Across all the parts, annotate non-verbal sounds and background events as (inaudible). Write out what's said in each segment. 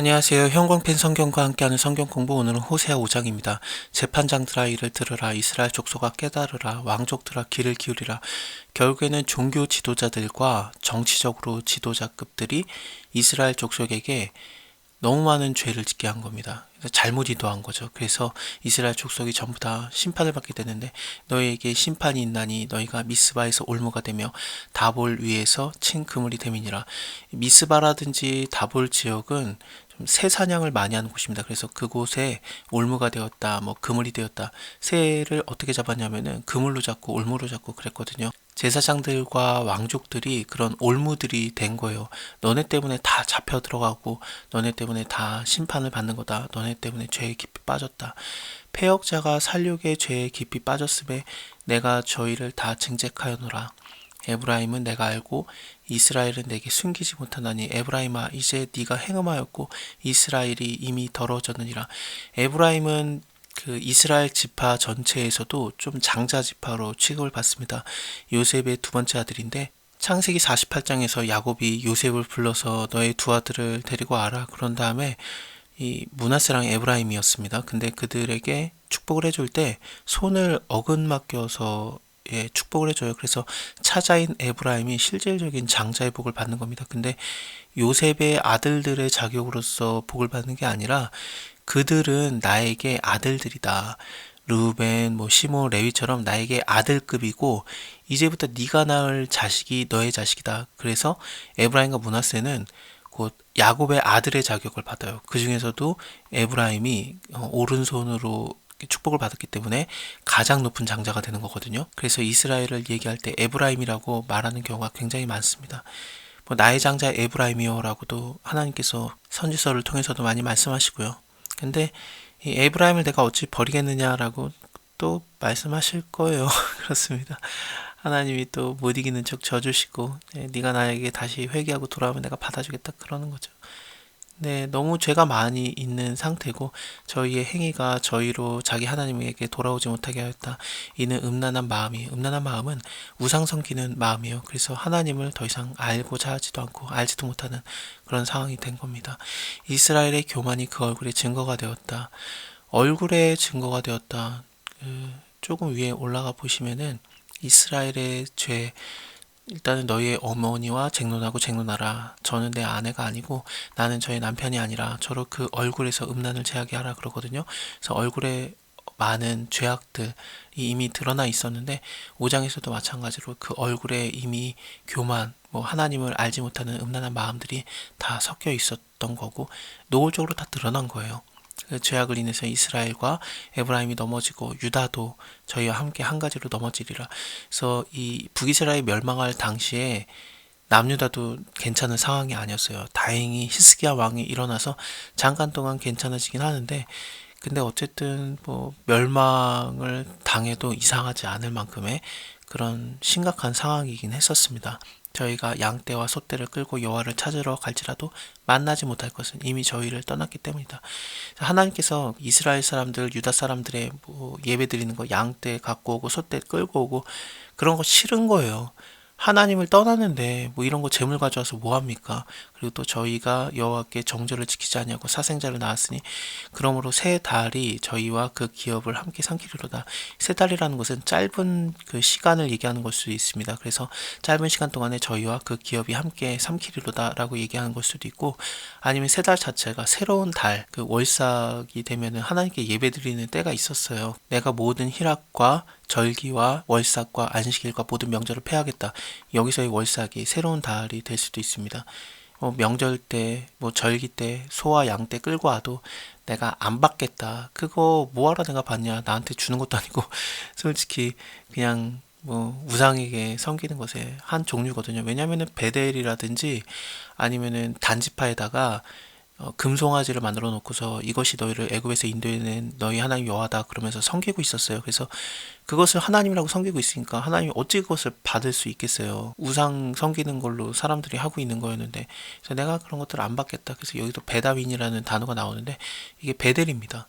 안녕하세요. 형광펜 성경과 함께하는 성경 공부 오늘은 호세아 5장입니다. 재판장들아 이를 들으라 이스라엘 족속아 깨달으라 왕족들아 귀를 기울이라 결국에는 종교 지도자들과 정치적으로 지도자급들이 이스라엘 족속에게 너무 많은 죄를 짓게 한 겁니다. 잘못 이도한 거죠. 그래서 이스라엘 족속이 전부 다 심판을 받게 되는데 너희에게 심판이 있나니 너희가 미스바에서 올무가 되며 다볼 위에서 친 그물이 됨이니라. 미스바라든지 다볼 지역은 좀 새 사냥을 많이 하는 곳입니다. 그래서 그곳에 올무가 되었다, 뭐 그물이 되었다. 새를 어떻게 잡았냐면은 그물로 잡고 올무로 잡고 그랬거든요. 제사장들과 왕족들이 그런 올무들이 된 거예요. 너네 때문에 다 잡혀 들어가고 너네 때문에 다 심판을 받는 거다. 너네 때문에 죄에 깊이 빠졌다. 폐역자가 살육의 죄에 깊이 빠졌음에 내가 저희를 다 증책하여노라. 에브라임은 내가 알고 이스라엘은 내게 숨기지 못하나니 에브라임아 이제 네가 행음하였고 이스라엘이 이미 더러워졌느니라. 에브라임은 그 이스라엘 지파 전체에서도 좀 장자 지파로 취급을 받습니다. 요셉의 두 번째 아들인데 창세기 48장에서 야곱이 요셉을 불러서 너의 두 아들을 데리고 와라. 그런 다음에 이 문하세랑 에브라임이었습니다. 근데 그들에게 축복을 해줄 때 손을 어근 맡겨서 예, 축복을 해줘요. 그래서 차자인 에브라임이 실질적인 장자의 복을 받는 겁니다. 근데 요셉의 아들들의 자격으로서 복을 받는 게 아니라 그들은 나에게 아들들이다. 루벤, 뭐 시몬, 레위처럼 나에게 아들급이고 이제부터 네가 낳을 자식이 너의 자식이다. 그래서 에브라임과 문하세는 곧 야곱의 아들의 자격을 받아요. 그 중에서도 에브라임이 어, 오른손으로 축복을 받았기 때문에 가장 높은 장자가 되는 거거든요. 그래서 이스라엘을 얘기할 때 에브라임이라고 말하는 경우가 굉장히 많습니다. 뭐 나의 장자 에브라임이요라고도 하나님께서 선지서를 통해서도 많이 말씀하시고요. 근데 이 에브라임을 내가 어찌 버리겠느냐라고 또 말씀하실 거예요. (laughs) 그렇습니다. 하나님이 또 못 이기는 척 져주시고 네, 네가 나에게 다시 회개하고 돌아오면 내가 받아주겠다 그러는 거죠. 네, 너무 죄가 많이 있는 상태고 저희의 행위가 저희로 자기 하나님에게 돌아오지 못하게 하였다. 이는 음란한 마음이 음란한 마음은 우상 섬기는 마음이에요. 그래서 하나님을 더 이상 알고자 하지도 않고 알지도 못하는 그런 상황이 된 겁니다. 이스라엘의 교만이 그 얼굴에 증거가 되었다. 얼굴에 증거가 되었다. 그 조금 위에 올라가 보시면은 이스라엘의 죄 일단은 너희의 어머니와 쟁론하고 쟁론하라. 저는 내 아내가 아니고 나는 저의 남편이 아니라 저로 그 얼굴에서 음란을 제하게 하라 그러거든요. 그래서 얼굴에 많은 죄악들이 이미 드러나 있었는데 5장에서도 마찬가지로 그 얼굴에 이미 교만, 뭐 하나님을 알지 못하는 음란한 마음들이 다 섞여 있었던 거고 노골적으로 다 드러난 거예요. 그 죄악을 인해서 이스라엘과 에브라임이 넘어지고 유다도 저희와 함께 한 가지로 넘어지리라. 그래서 이 북이스라엘 멸망할 당시에 남유다도 괜찮은 상황이 아니었어요. 다행히 히스기야 왕이 일어나서 잠깐 동안 괜찮아지긴 하는데 근데 어쨌든 뭐 멸망을 당해도 이상하지 않을 만큼의 그런 심각한 상황이긴 했었습니다. 저희가 양떼와 소떼를 끌고 여호와를 찾으러 갈지라도 만나지 못할 것은 이미 저희를 떠났기 때문이다. 하나님께서 이스라엘 사람들, 유다 사람들의 뭐 예배 드리는 거 양떼 갖고 오고 소떼 끌고 오고 그런 거 싫은 거예요. 하나님을 떠났는데 뭐 이런 거 재물 가져와서 뭐 합니까? 그리고 또 저희가 여호와께 정절을 지키지 않냐고 사생자를 낳았으니 그러므로 세 달이 저희와 그 기업을 함께 삼키리로다. 세 달이라는 것은 짧은 그 시간을 얘기하는 걸 수도 있습니다. 그래서 짧은 시간 동안에 저희와 그 기업이 함께 삼키리로다라고 얘기하는 걸 수도 있고 아니면 세 달 자체가 새로운 달, 그 월삭이 되면은 하나님께 예배드리는 때가 있었어요. 내가 모든 희락과 절기와 월삭과 안식일과 모든 명절을 폐하겠다. 여기서의 월삭이 새로운 달이 될 수도 있습니다. 뭐 명절 때, 뭐 절기 때, 소와 양 때 끌고 와도 내가 안 받겠다. 그거 뭐하러 내가 받냐? 나한테 주는 것도 아니고 (laughs) 솔직히 그냥 뭐 우상에게 섬기는 것의 한 종류거든요. 왜냐면은 베델이라든지 아니면은 단지파에다가 어, 금송아지를 만들어 놓고서 이것이 너희를 애굽에서 인도해낸 너희 하나님 여호와다 그러면서 섬기고 있었어요. 그래서 그것을 하나님이라고 섬기고 있으니까 하나님이 어찌 그것을 받을 수 있겠어요. 우상 섬기는 걸로 사람들이 하고 있는 거였는데 그래서 내가 그런 것들을 안 받겠다. 그래서 여기도 베다윈이라는 단어가 나오는데 이게 베델입니다.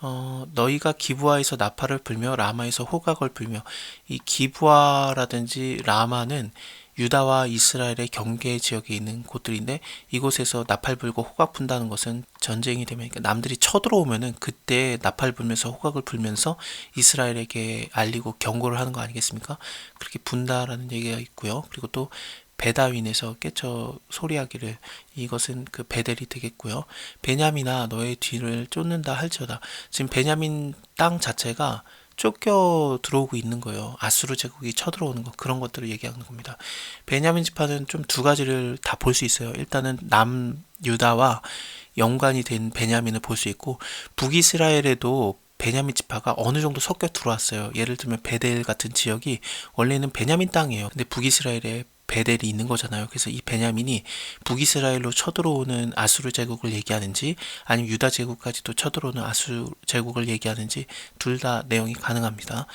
어, 너희가 기부하에서 나팔을 불며 라마에서 호각을 불며 이 기부하라든지 라마는 유다와 이스라엘의 경계 지역에 있는 곳들인데 이곳에서 나팔 불고 호각 분다는 것은 전쟁이 되면 그러니까 남들이 쳐들어오면은 그때 나팔 불면서 호각을 불면서 이스라엘에게 알리고 경고를 하는 거 아니겠습니까? 그렇게 분다라는 얘기가 있고요. 그리고 또 베다윈에서 깨쳐 소리하기를 이것은 그 베델이 되겠고요. 베냐민아 너의 뒤를 쫓는다 할지어다. 지금 베냐민 땅 자체가 쫓겨 들어오고 있는 거예요. 아수르 제국이 쳐들어오는 거 그런 것들을 얘기하는 겁니다. 베냐민 지파는 좀 두 가지를 다 볼 수 있어요. 일단은 남 유다와 연관이 된 베냐민을 볼 수 있고 북이스라엘에도 베냐민 지파가 어느 정도 섞여 들어왔어요. 예를 들면 베델 같은 지역이 원래는 베냐민 땅이에요. 근데 북이스라엘에 베델이 있는 거잖아요. 그래서 이 베냐민이 북이스라엘로 쳐들어오는 아수르 제국을 얘기하는지 아니면 유다 제국까지도 쳐들어오는 아수르 제국을 얘기하는지 둘 다 내용이 가능합니다.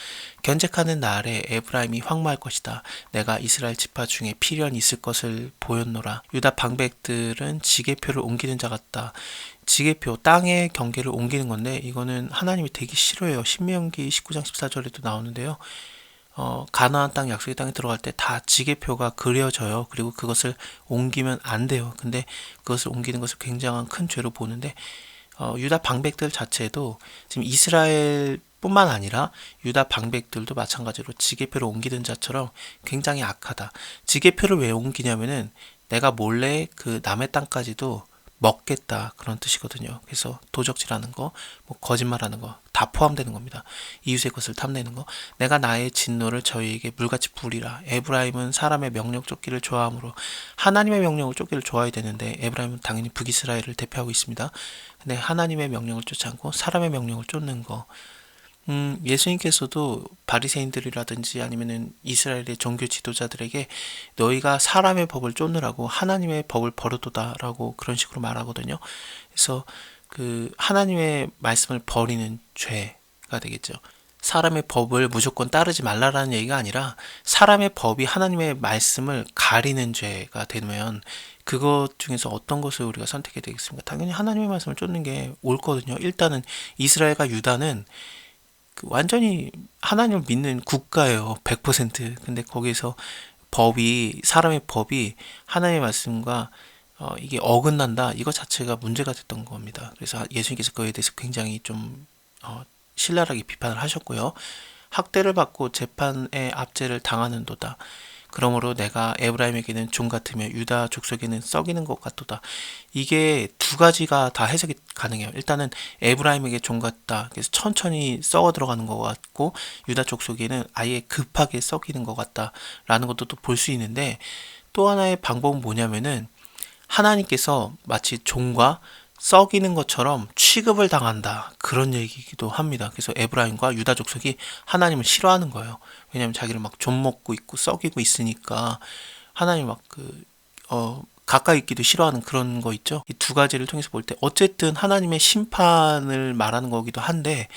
견책하는 날에 에브라임이 황무할 것이다. 내가 이스라엘 지파 중에 필연이 있을 것을 보였노라. 유다 방백들은 지게표를 옮기는 자 같다. 지게표 땅의 경계를 옮기는 건데 이거는 하나님이 되게 싫어해요. 신명기 19장 14절에도 나오는데요. 어, 가나안 땅 약속의 땅에 들어갈 때 다 지게표가 그려져요. 그리고 그것을 옮기면 안 돼요. 근데 그것을 옮기는 것을 굉장한 큰 죄로 보는데 어, 유다 방백들 자체도 지금 이스라엘 뿐만 아니라 유다 방백들도 마찬가지로 지게표를 옮기는 자처럼 굉장히 악하다. 지게표를 왜 옮기냐면은 내가 몰래 그 남의 땅까지도 먹겠다 그런 뜻이거든요. 그래서 도적질하는 거, 뭐 거짓말하는 거 다 포함되는 겁니다. 이웃의 것을 탐내는 거. 내가 나의 진노를 저희에게 물같이 부리라. 에브라임은 사람의 명령 쫓기를 좋아하므로 하나님의 명령을 쫓기를 좋아해야 되는데 에브라임은 당연히 북이스라엘을 대표하고 있습니다. 근데 하나님의 명령을 쫓지 않고 사람의 명령을 쫓는 거. 음, 예수님께서도 바리새인들이라든지 아니면은 이스라엘의 종교 지도자들에게 너희가 사람의 법을 쫓느라고 하나님의 법을 버려도다라고 그런 식으로 말하거든요. 그래서 그 하나님의 말씀을 버리는 죄가 되겠죠. 사람의 법을 무조건 따르지 말라라는 얘기가 아니라 사람의 법이 하나님의 말씀을 가리는 죄가 되면 그것 중에서 어떤 것을 우리가 선택해야 되겠습니까? 당연히 하나님의 말씀을 쫓는 게 옳거든요. 일단은 이스라엘과 유다는 그 완전히 하나님을 믿는 국가예요. 100%. 근데 거기서 법이 사람의 법이 하나님의 말씀과 어, 이게 어긋난다. 이거 자체가 문제가 됐던 겁니다. 그래서 예수님께서 그에 대해서 굉장히 좀 어, 신랄하게 비판을 하셨고요. 학대를 받고 재판의 압제를 당하는도다. 그러므로 내가 에브라임에게는 종 같으며 유다 족속에는 썩이는 것 같도다. 이게 두 가지가 다 해석이 가능해요. 일단은 에브라임에게 종 같다. 그래서 천천히 썩어 들어가는 것 같고 유다 족속에는 아예 급하게 썩이는 것 같다라는 것도 또 볼 수 있는데 또 하나의 방법은 뭐냐면은 하나님께서 마치 종과 썩이는 것처럼 취급을 당한다. 그런 얘기기도 합니다. 그래서 에브라임과 유다 족속이 하나님을 싫어하는 거예요. 왜냐하면 자기를 막 좀먹고 있고 썩이고 있으니까 하나님 막그 어, 가까이 있기도 싫어하는 그런 거 있죠. 이 두 가지를 통해서 볼 때 어쨌든 하나님의 심판을 말하는 거기도 한데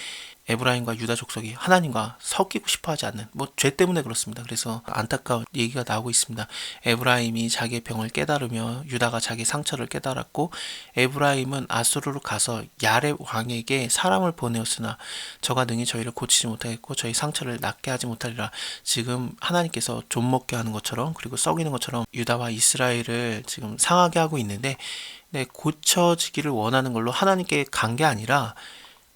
에브라임과 유다 족속이 하나님과 섞이고 싶어 하지 않는 뭐 죄 때문에 그렇습니다. 그래서 안타까운 얘기가 나오고 있습니다. 에브라임이 자기의 병을 깨달으며 유다가 자기 상처를 깨달았고 에브라임은 아수르로 가서 야레 왕에게 사람을 보내었으나 저가 능히 저희를 고치지 못하겠고 저희 상처를 낫게 하지 못하리라. 지금 하나님께서 좀 먹게 하는 것처럼 그리고 썩이는 것처럼 유다와 이스라엘을 지금 상하게 하고 있는데 네, 고쳐지기를 원하는 걸로 하나님께 간 게 아니라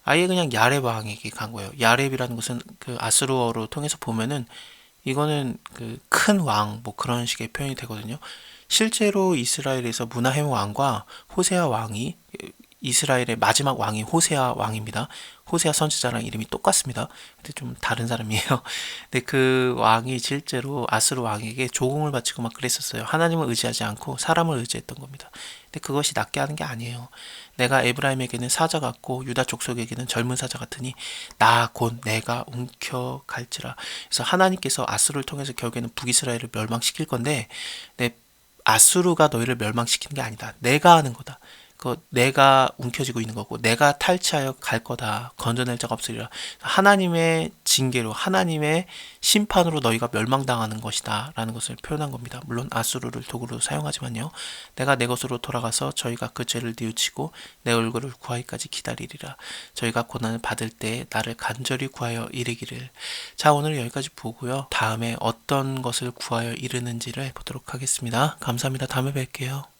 아예 그냥 야렙 왕에게 간 거예요. 야렙이라는 것은 그 아스루어로 통해서 보면은 이거는 그 큰 왕 뭐 그런 식의 표현이 되거든요. 실제로 이스라엘에서 문하햄 왕과 호세아 왕이 이스라엘의 마지막 왕이 호세아 왕입니다. 호세아 선지자랑 이름이 똑같습니다. 근데 좀 다른 사람이에요. (laughs) 근데 그 왕이 실제로 아스루 왕에게 조공을 바치고 막 그랬었어요. 하나님을 의지하지 않고 사람을 의지했던 겁니다. 근데 그것이 낫게 하는 게 아니에요. 내가 에브라임에게는 사자 같고 유다 족속에게는 젊은 사자 같으니 나 곧 내가 움켜 갈지라. 그래서 하나님께서 아수르를 통해서 결국에는 북이스라엘을 멸망시킬 건데 내 아수르가 너희를 멸망시키는 게 아니다. 내가 하는 거다. 그 내가 움켜쥐고 있는 거고 내가 탈취하여 갈 거다. 건져낼 자가 없으리라. 하나님의 지 징계로 하나님의 심판으로 너희가 멸망당하는 것이다 라는 것을 표현한 겁니다. 물론 아수르를 도구로 사용하지만요. 내가 내 것으로 돌아가서 저희가 그 죄를 뉘우치고 내 얼굴을 구하기까지 기다리리라. 저희가 고난을 받을 때 나를 간절히 구하여 이르기를. 자 오늘 여기까지 보고요. 다음에 어떤 것을 구하여 이르는지를 보도록 하겠습니다. 감사합니다. 다음에 뵐게요.